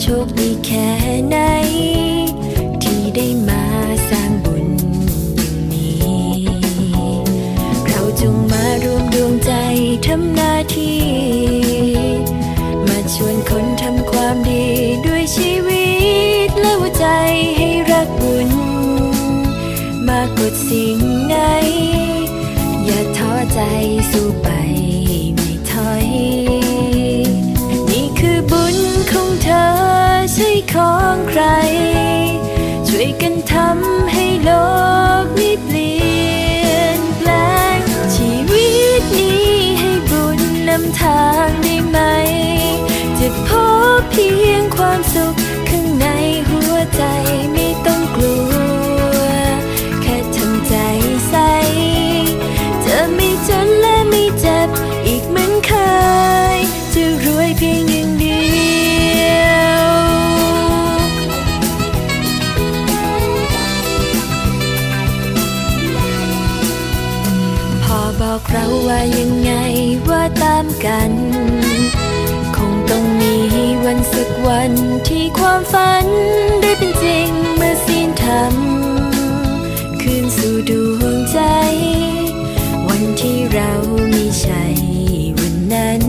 โชคดีแค่ไหน ที่ได้มาสร้างบุญอย่างนี้ เราจงมารวมดวงใจทำหน้าที่ มาชวนคนทำความดีด้วยชีวิตและหัวใจให้รักบุญ มากกว่าสิ่งไหน อย่าท้อใจสู้ กันทำให้ วันที่ความฝันได้เป็นจริงเมื่อสิ้นทำคืนสู่ดวงใจ วันที่เรามีชัยวันนั้น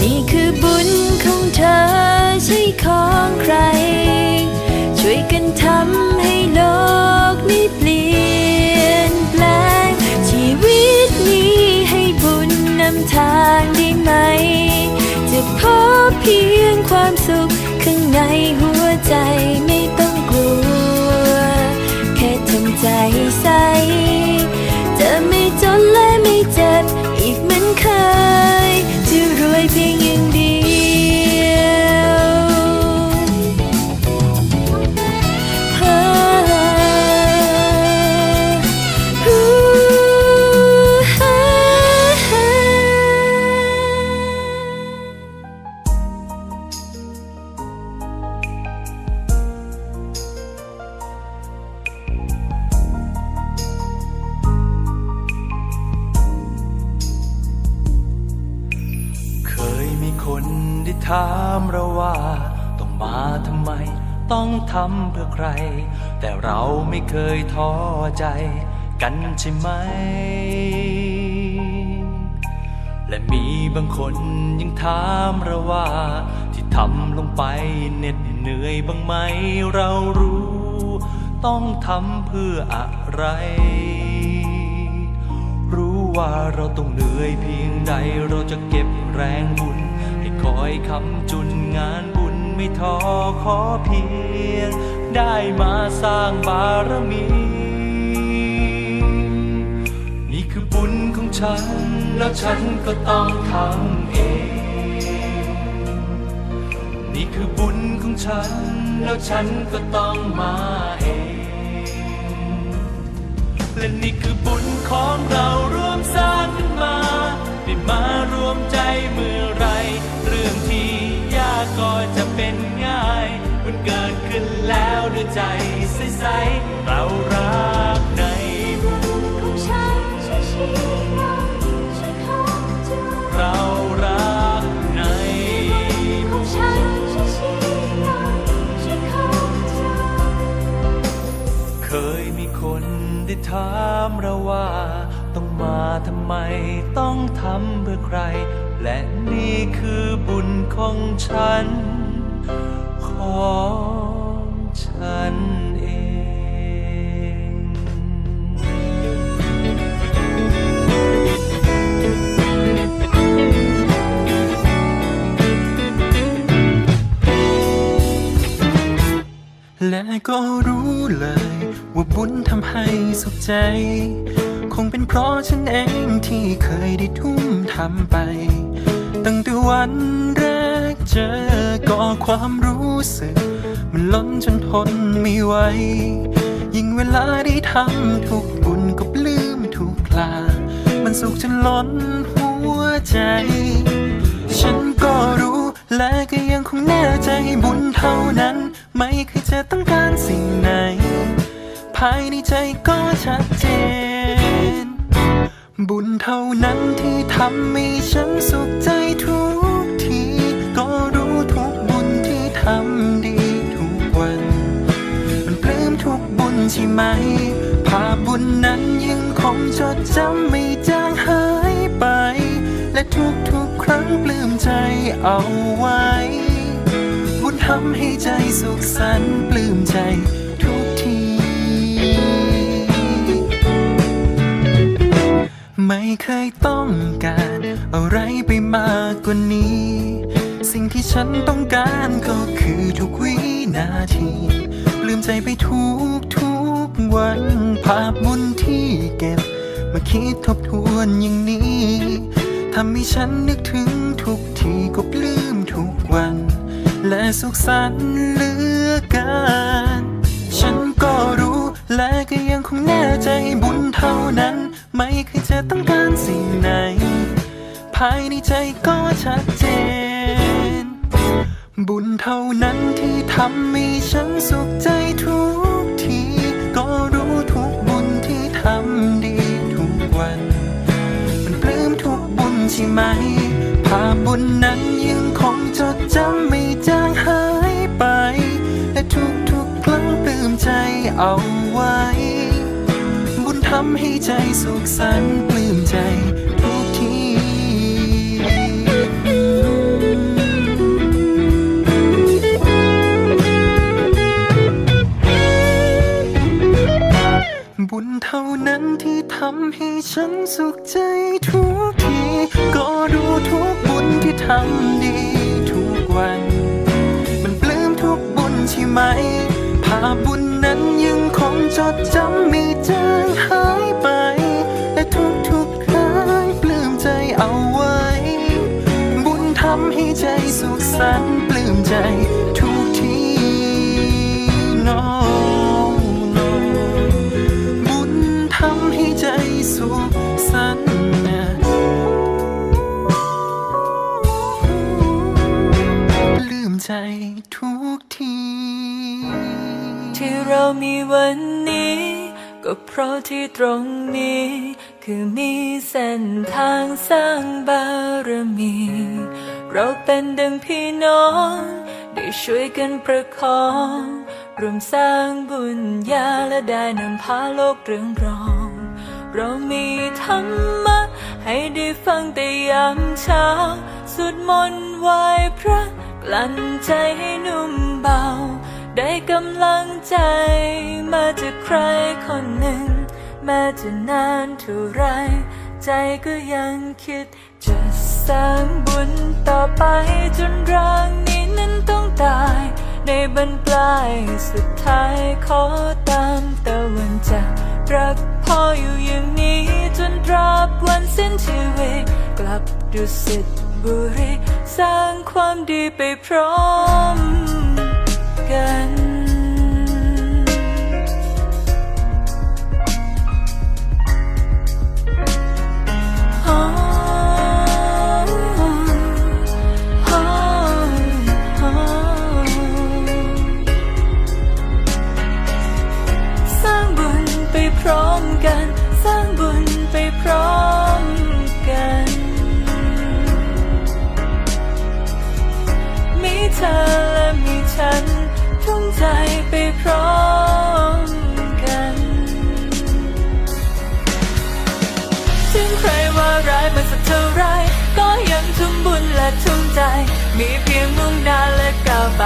นี่คือบุญของเธอใช่ของใคร พียงความสุขข้างในหัวใจ ทำไม ต้องทำเพื่อใคร แต่เราไม่เคยท้อใจกันใช่ไหม และมีบางคนยังถามเราว่า ที่ทำลงไปเหน็ดเหนื่อยบ้างไหมเรารู้ ต้องทำเพื่ออะไร รู้ว่าเราต้องเหนื่อยเพียงใดเราจะเก็บแรงบุญให้คอยคำจุนงาน ไม่ท้อขอเพียง ได้มาสร้างบารมี นี่คือบุญของฉัน แล้วฉันก็ต้องทำเอง นี่คือบุญของฉัน แล้วฉันก็ต้องมาเองและนี่คือบุญของเราร่วมสร้างขึ้นมา ได้มารวมใจเมื่อไร ก็จะเป็นง่ายมันเกิดขึ้นแล้วด้วยใจใสๆเรารักในบุญของฉันช่วยชี้นำช่วยเข้าใจเรารักในขบุองญฉันช่วยชี้นช่วยเข้าใจเคยมีคนได้ถามเราว่า ต้องมาทำไมต้องทำเพื่อใครและ นี่คือบุญของฉัน ของฉันเองและก็รู้เลย ว่าบุญทำให้สุขใจ คงเป็นเพราะฉันเองที่เคยได้ทุ่มทำไป ตั้งแต่วันแรกเจอก็ความรู้สึก มันล้นจนทนไม่ไหว ยิ่งเวลาได้ทำทุกบุญก็ปลื้มทุกพลา มันสุขจนล้นหัวใจ ฉันก็รู้และก็ยังคงแน่ใจบุญเท่านั้น ไม่เคยจะต้องการสิ่งไหน ภายในใจก็ชัดเจน บุญเท่านั้นที่ำให้ฉันสุขใจทุกที ก็รู้ทุกบุญที่ทำดีทุกวัน มันปลื้มทุกบุญใช่ไหม ภาพบุญนั้นยังคงจดจำไม่จางหายไป และทุกๆครั้งปลื้มใจเอาไว้ บุญทำให้ใจสุขสันต์ปลื้มใจ ไม่เคยต้องการ อะไรไปมากกว่านี้ สิ่งที่ฉันต้องการก็คือทุกวินาทีปลื้มใจไปทุกทุกวัน ภาพบุญที่เก็บ มาคิดทบทวนอย่างนี้ทำให้ฉันนึกถึงทุกทีก็ลืมทุกวัน และสุขสันต์เหลือเกินฉันก็รู้และก็ยังคงแน่ใจบุญเท่านั้น ไม่เคยจะต้องการสิ่งไหน ภายในใจก็ชัดเจน บุญเท่านั้นที่ทำให้ฉันสุขใจทุกที ก็รู้ทุกบุญที่ทำดีทุกวัน มันปลื้มทุกบุญใช่ไหม ภาพบุญนั้นยังคงจดจำไม่จางหายไป และทุกๆครั้งปลื้มใจเอาไว้ ทำให้ใจสุขสันต์ปลื้มใจทุกทีบุญเท่านั้นที่ทำให้ฉันสุขใจทุกที ก็รู้ทุกบุญที่ทำดีทุกวัน มันปลื้มทุกบุญใช่ไหมภาบุญ จดจำไม่จางหายไป และทุกๆครั้งปลื้มใจเอาไว้ บุญทำให้ใจสุขสันต์ปลื้มใจทุกที no no บุญทำให้ใจสุขสันต์ปลื้มใจทุกที ที่เรามีวัน ราะที่ตรงนี้ คือมีเส้นทางสร้างบารมี เราเป็นดังพี่น้อง ได้ช่วยกันประคองรวมสร้างบุญญาและได้นำพาโลกเรืองรอง เรามีธรรมะ ให้ได้ฟังแต่ยามเช้าสวดมนต์ไหว้พระกลั่นใจให้นุ่มเบา ได้กำลังใจ มาจากใครคนหนึ่งแม้จะนานเท่าไร ใจก็ยังคิด จะสร้างบุญต่อไปจนร่างนี้นั้นต้องตาย ในบรรปลายสุดท้ายขอตามตะวันจากรักพ่ออยู่อย่างนี้จนตราบวันสิ้นชีวิต กลับดุสิตบุรี สร้างความดีไปพร้อม กันอ๋ออ๋ออ๋อสร้างบุญไปพร้อมกัน ใจ มีเพียงมุ่งหน้าและก้าวไป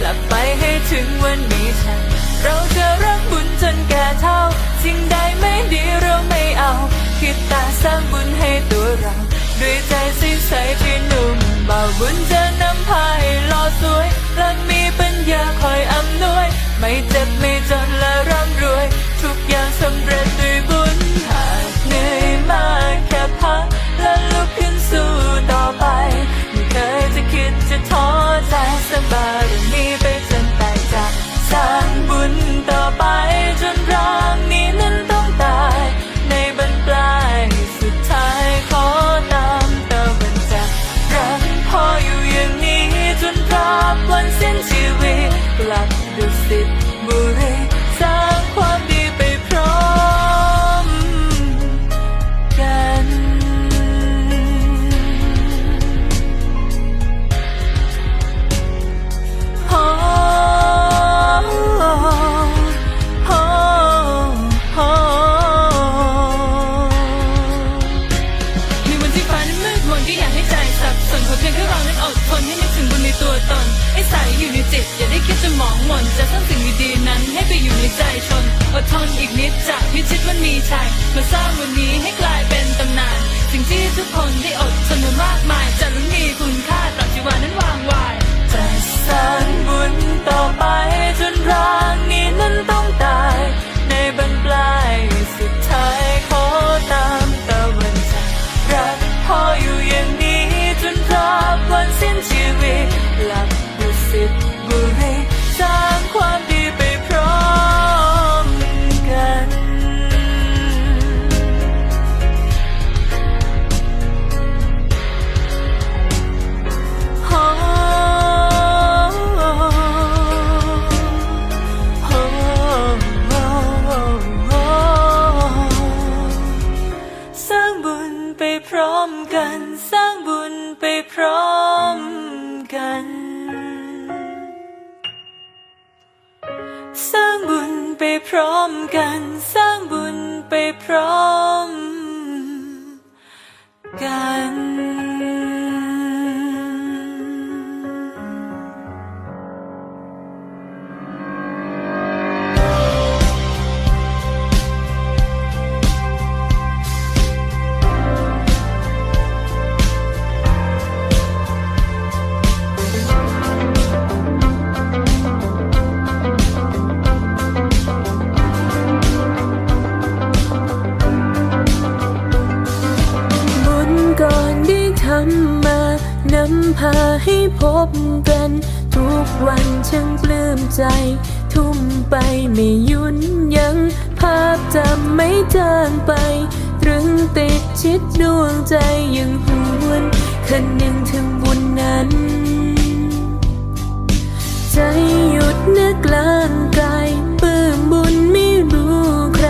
หลับไปให้ถึงวันนี้ฉัน เราจะรักบุญจนแก่เท่า สิ่งใดไม่ดีเราไม่เอา คิดแต่สร้างบุญให้ตัวเรา ด้วยใจสิ้นใสที่นุ่มเบาบุญจะนำพาให้หล่อสวยและมีปัญญาคอยอำนวย ไม่เจ็บไม่จนและร่ำรว ไปพร้อมกัน สร้างบุญไปพร้อมกัน สร้างบุญไปพร้อมกัน สร้างบุญไปพร้อมกัน ใจ ทุ่มไปไม่ยุ่นยัง ภาพจำไม่จางไป ตรึงติดชิดดวงใจยังหวนคันนึงถึงบุญนั้น ใจหยุดนึกลางกายปื้มบุญไม่รู้ใคร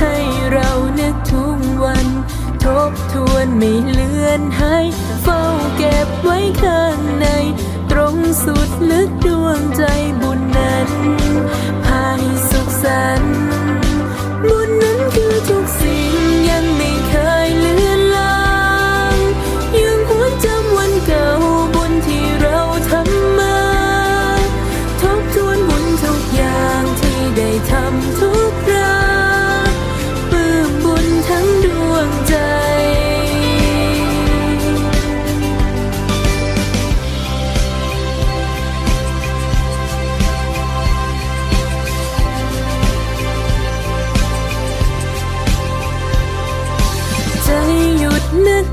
ให้เรานึกทุกวัน ทบทวนไม่เลื่อนหายเฝ้าเก็บไว้ข้างใน ตรงสุดลึกดวงใจบุ than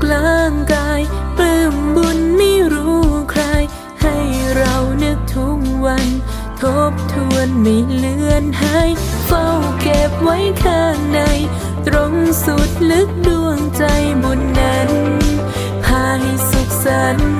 กลางกายปลื้มบุญไม่รู้ใคร ให้เรานึกทุกวัน ทบทวนไม่เลือนหายเฝ้าเก็บไว้ข้างใน ตรงสุดลึกดวงใจบุญนั้นพาให้สุขสันต์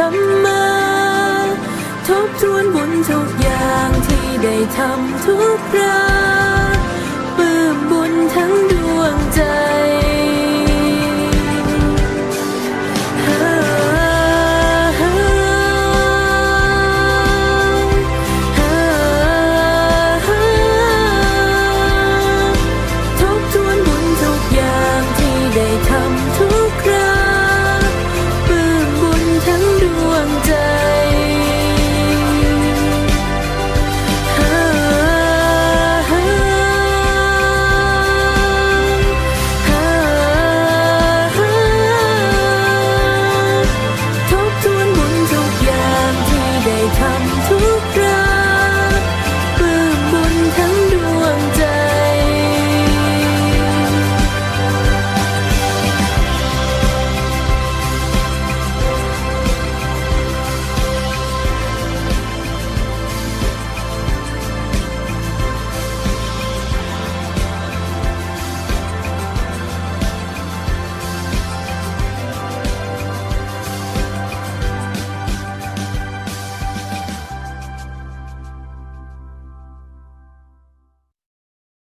รมมา ทบทวนบุญทุกอย่างที่ได้ทำทุกคราปื้มบุญทั้งดวงใจ